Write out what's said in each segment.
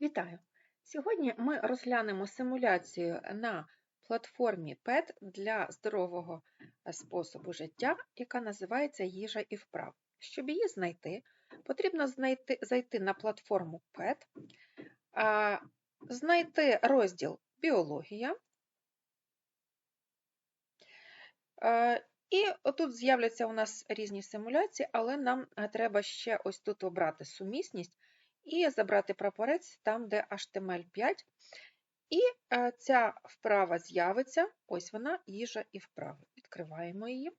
Вітаю! Сьогодні ми розглянемо симуляцію на платформі PET для здорового способу життя, яка називається Їжа і вправ. Щоб її знайти, потрібно знайти, зайти на платформу PET, знайти розділ Біологія. І отут з'являться у нас різні симуляції, але нам треба ще ось тут обрати сумісність і забрати прапорець там, де HTML5. І е, ця вправа з'явиться, ось вона, їжа і вправи. Відкриваємо її.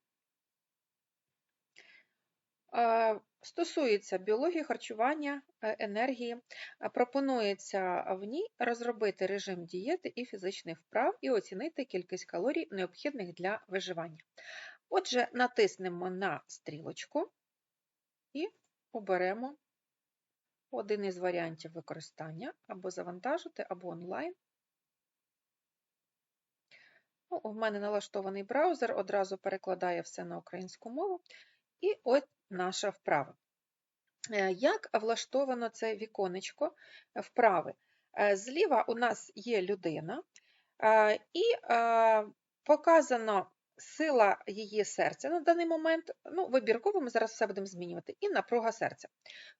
Е, стосується біології, харчування, е, енергії. Пропонується в ній розробити режим дієти і фізичних вправ і оцінити кількість калорій, необхідних для виживання. Отже, натиснемо на стрілочку і оберемо один із варіантів використання або завантажити, або онлайн. Ну, У мене налаштований браузер, одразу перекладає все на українську мову. І ось наша вправа. Е, як влаштовано це віконечко вправи? Е, зліва у нас є людина, е, і показано сила її серця на даний момент, ну, вибірково ми зараз все будемо змінювати, і напруга серця.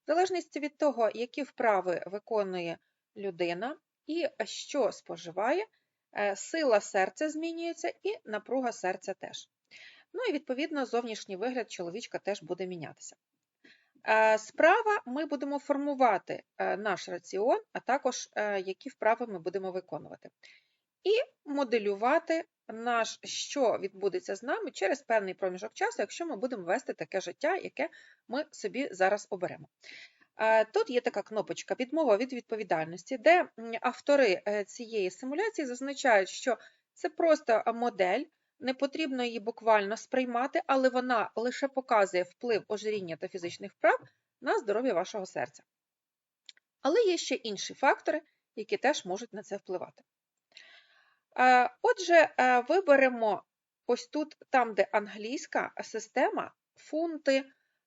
В залежності від того, які вправи виконує людина і що споживає, е, сила серця змінюється і напруга серця теж. Ну і, відповідно, зовнішній вигляд чоловічка теж буде мінятися. Е, справа ми будемо формувати е, наш раціон, а також які вправи ми будемо виконувати. І моделювати наш, що відбудеться з нами через певний проміжок часу, якщо ми будемо вести таке життя, яке ми собі зараз оберемо. Е, тут є така кнопочка Відмова від відповідальності, де автори е, цієї симуляції зазначають, що це просто модель, не потрібно її буквально сприймати, але вона лише показує вплив ожиріння та фізичних вправ на здоров'я вашого серця. Але є ще інші фактори, які теж можуть на це впливати. Е, отже, е, виберемо ось тут, там, де англійська система, фунти,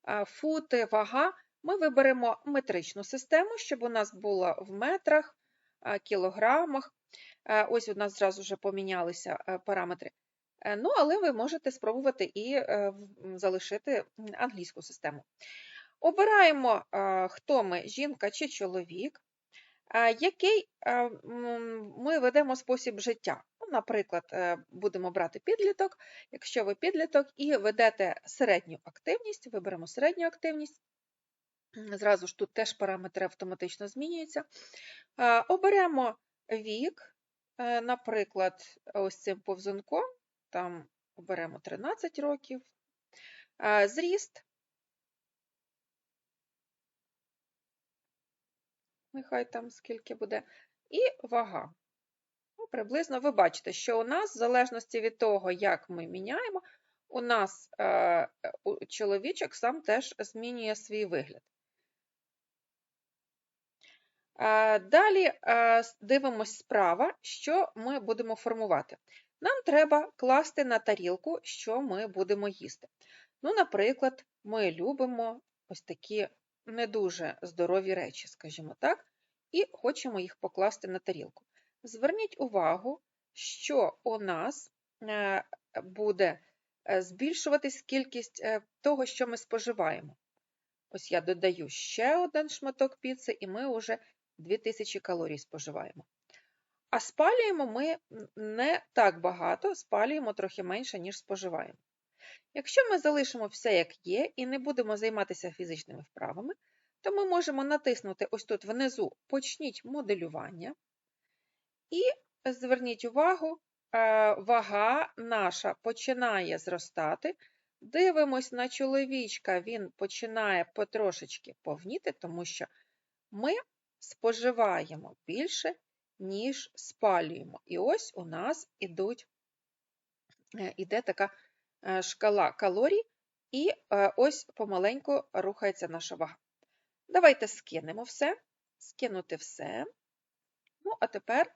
е, фути, вага, ми виберемо метричну систему, щоб у нас було в метрах, кілограмах. Ось у нас зразу вже помінялися параметри. Ну, але ви можете спробувати і залишити англійську систему. Обираємо, хто ми, жінка чи чоловік який ми ведемо спосіб життя. Ну, наприклад, е, будемо брати підліток. Якщо ви підліток і ведете середню активність, виберемо середню активність. Зразу ж тут теж параметри автоматично змінюються. Оберемо вік, е, наприклад, ось цим повзунком, там оберемо 13 років, зріст нехай там скільки буде, і вага. Ну, Приблизно ви бачите, що у нас, в залежності від того, як ми міняємо, у нас е, чоловічок сам теж змінює свій вигляд. Е, далі е, дивимось справа, що ми будемо формувати. Нам треба класти на тарілку, що ми будемо їсти. Ну, Наприклад, ми любимо ось такі не дуже здорові речі, скажімо так, і хочемо їх покласти на тарілку. Зверніть увагу, що у нас е, буде е, збільшуватись кількість е, того, що ми споживаємо. Ось я додаю ще один шматок піци, і ми вже 2000 калорій споживаємо. А спалюємо ми не так багато, спалюємо трохи менше, ніж споживаємо. Якщо ми залишимо все, як є, і не будемо займатися фізичними вправами, то ми можемо натиснути ось тут внизу Почніть моделювання. І зверніть увагу, е, вага наша починає зростати. Дивимось на чоловічка, він починає потрошечки повніти, тому що ми споживаємо більше, ніж спалюємо. І ось у нас ідуть, е, іде така шкала калорій, і ось помаленьку рухається наша вага. Давайте скинемо все, скинути все. Ну, а тепер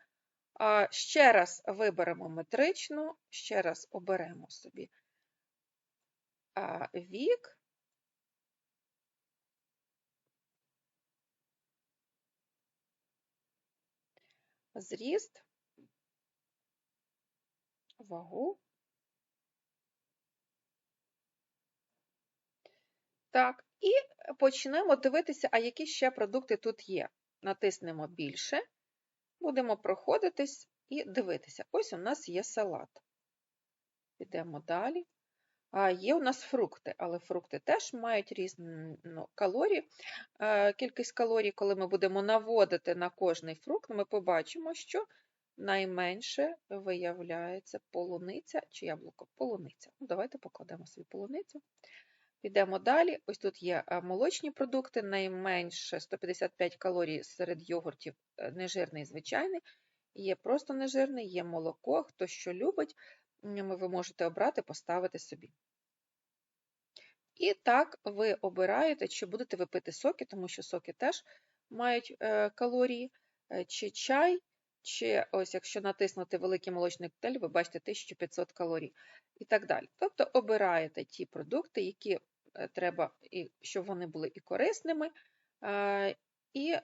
ще раз виберемо метричну, ще раз оберемо собі вік. зріст, вагу. Так, і почнемо дивитися, а які ще продукти тут є. Натиснемо більше, будемо проходитись і дивитися. Ось у нас є салат. Підемо далі. А Є у нас фрукти, але фрукти теж мають різні ну, калорії. Е, Кількість калорій, коли ми будемо наводити на кожний фрукт, ми побачимо, що найменше виявляється полуниця чи яблуко. Полуниця. Ну, Давайте покладемо собі полуницю. Підемо далі. Ось тут є е, молочні продукти, найменше 155 калорій серед йогуртів е, нежирний звичайний. Є просто нежирний, є молоко, хто що любить, ви можете обрати, поставити собі. І так ви обираєте, чи будете ви пити соки, тому що соки теж мають е, калорії, чи чай, чи ось якщо натиснути великий молочний коктейль, ви бачите 1500 калорій і так далі. Тобто обираєте ті продукти, які треба, і щоб вони були і корисними, е, і е,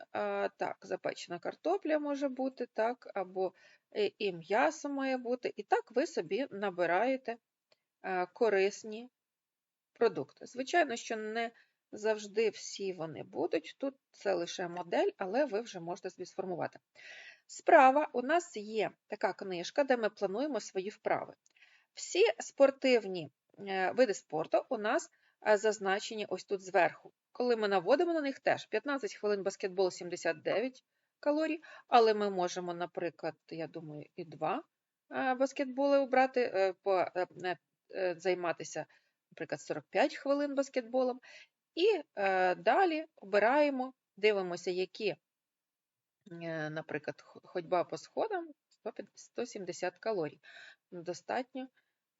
так, запечена картопля може бути, так, або і- м'ясо має бути. І так ви собі набираєте е, корисні продукти. Звичайно, що не завжди всі вони будуть. Тут це лише модель, але ви вже можете собі сформувати. Справа у нас є така книжка, де ми плануємо свої вправи. Всі спортивні е, види спорту у нас е, зазначені ось тут зверху. Коли ми наводимо на них теж 15 хвилин баскетбол 79 калорій, але ми можемо, наприклад, я думаю, і два е, баскетболи обрати, е, е, е, е, займатися, наприклад, 45 хвилин баскетболом. І е, далі обираємо, дивимося, які, е, наприклад, ходьба по сходам 170 калорій. Достатньо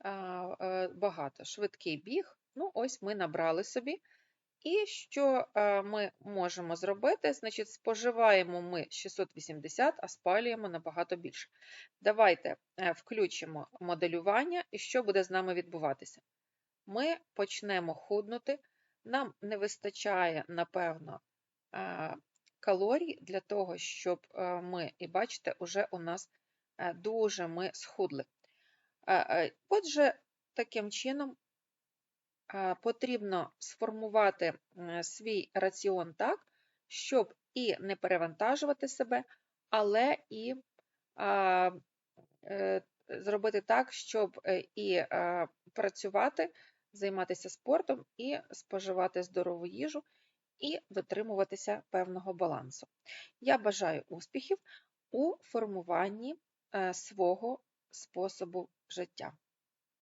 е, багато. Швидкий біг. Ну, ось ми набрали собі. І що е, ми можемо зробити? Значить, споживаємо ми 680, а спалюємо набагато більше. Давайте е, включимо моделювання і що буде з нами відбуватися. Ми почнемо худнути. Нам не вистачає, напевно, е, калорій для того, щоб ми, і бачите, уже у нас дуже ми схудли. Отже, таким чином потрібно сформувати е, свій раціон так, щоб і не перевантажувати себе, але і е, зробити так, щоб е, і працювати, займатися спортом, і споживати здорову їжу, і дотримуватися певного балансу. Я бажаю успіхів у формуванні е, свого способу життя.